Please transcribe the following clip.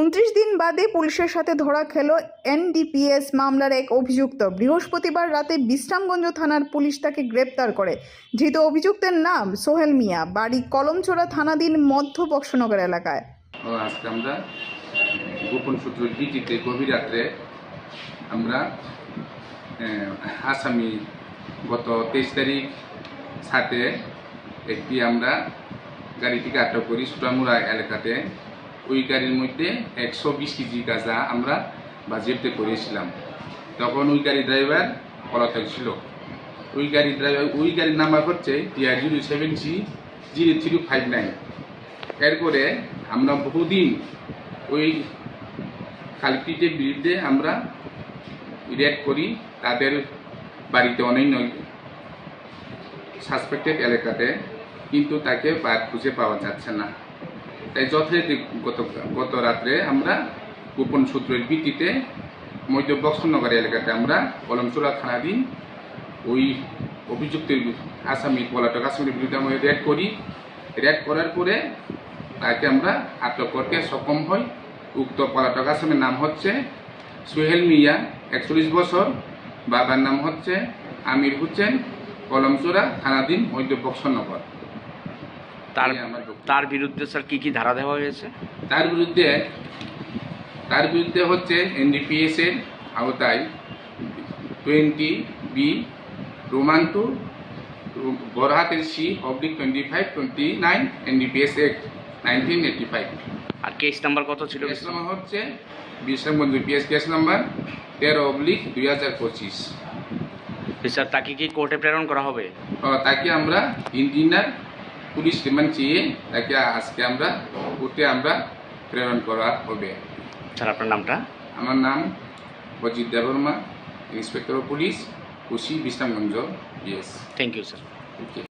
উনত্রিশ দিন বাদে পুলিশের সাথে ধরা খেল এনডিপিএস মামলার এক অভিযুক্ত। বৃহস্পতিবার রাতে বিশ্রামগঞ্জ থানার পুলিশ তাকে গ্রেপ্তার করে। ধৃত অভিযুক্তের নাম সোহেল মিয়া। বাড়ি কলমচোরা থানাধীন মধ্য বক্সনগর এলাকায়। আজকে আমরা গোপন সূত্র ভিত্তিতে গভীর রাত্রে আমরা আসামি গত তেইশ তারিখ সাথে একটি আমরা গাড়িটিকে আটক করি সুটামুড়া এলাকাতে ওই গাড়ির মধ্যে একশো বিশ কেজি গাঁজা আমরা বাজেপ্তে করেছিলাম। তখন ওই গাড়ি ড্রাইভার পলাতক ছিল। ওই গাড়ি ড্রাইভার ওই গাড়ির নাম্বার হচ্ছে TR zero seven G zero three five nine. এরপরে আমরা বহুদিন ওই কালপিটের বিরুদ্ধে আমরা রেড করি, তাদের বাড়িতে অনন্য সাসপেক্টেড এলাকাতে, কিন্তু তাকে বা- খুঁজে পাওয়া যাচ্ছে না। তাই যথারীতি গত গত রাত্রে আমরা গোপন সূত্রের ভিত্তিতে মধ্য বক্সনগর এলাকাতে আমরা কলমচোরা থানাধীন ওই অভিযুক্তের আসামি পলাতক আসামির বিরুদ্ধে আমরা রেড করি। রেড করার পরে তাকে আমরা আটক করতে সক্ষম হই। উক্ত পলাতক আসামির নাম হচ্ছে সোহেল মিয়া, একচল্লিশ বছর। বাবার নাম হচ্ছে আমির হোসেন কলমচোরা থানাধীন মধ্য বক্সনগর তার। তার বিরুদ্ধে স্যার কি কি ধারা দেওয়া হয়েছে তার বিরুদ্ধে তার বিরুদ্ধে হচ্ছে এনডিপিএস এর আওতায় twenty B roman two বরহাতের C oblique twenty five twenty nine NDPS act nineteen eighty five আর কেস নাম্বার কত ছিল? কেস নাম্বার হচ্ছে বিশ্রামগঞ্জ পিএস কেস নাম্বার তেরো অবলিক দুই হাজার পঁচিশ। স্যার তাকে কি কোর্টে প্রেরণ করা হবে? তাকে আমরা দিনার পুলিশ রিমান্ড চেয়ে তাকে আজকে আমরা কোর্টে আমরা প্রেরণ করা হবে। স্যার আপনার নামটা? আমার নাম Ajit Debbarma inspector of police কুশি Bishramganj yes thank you sir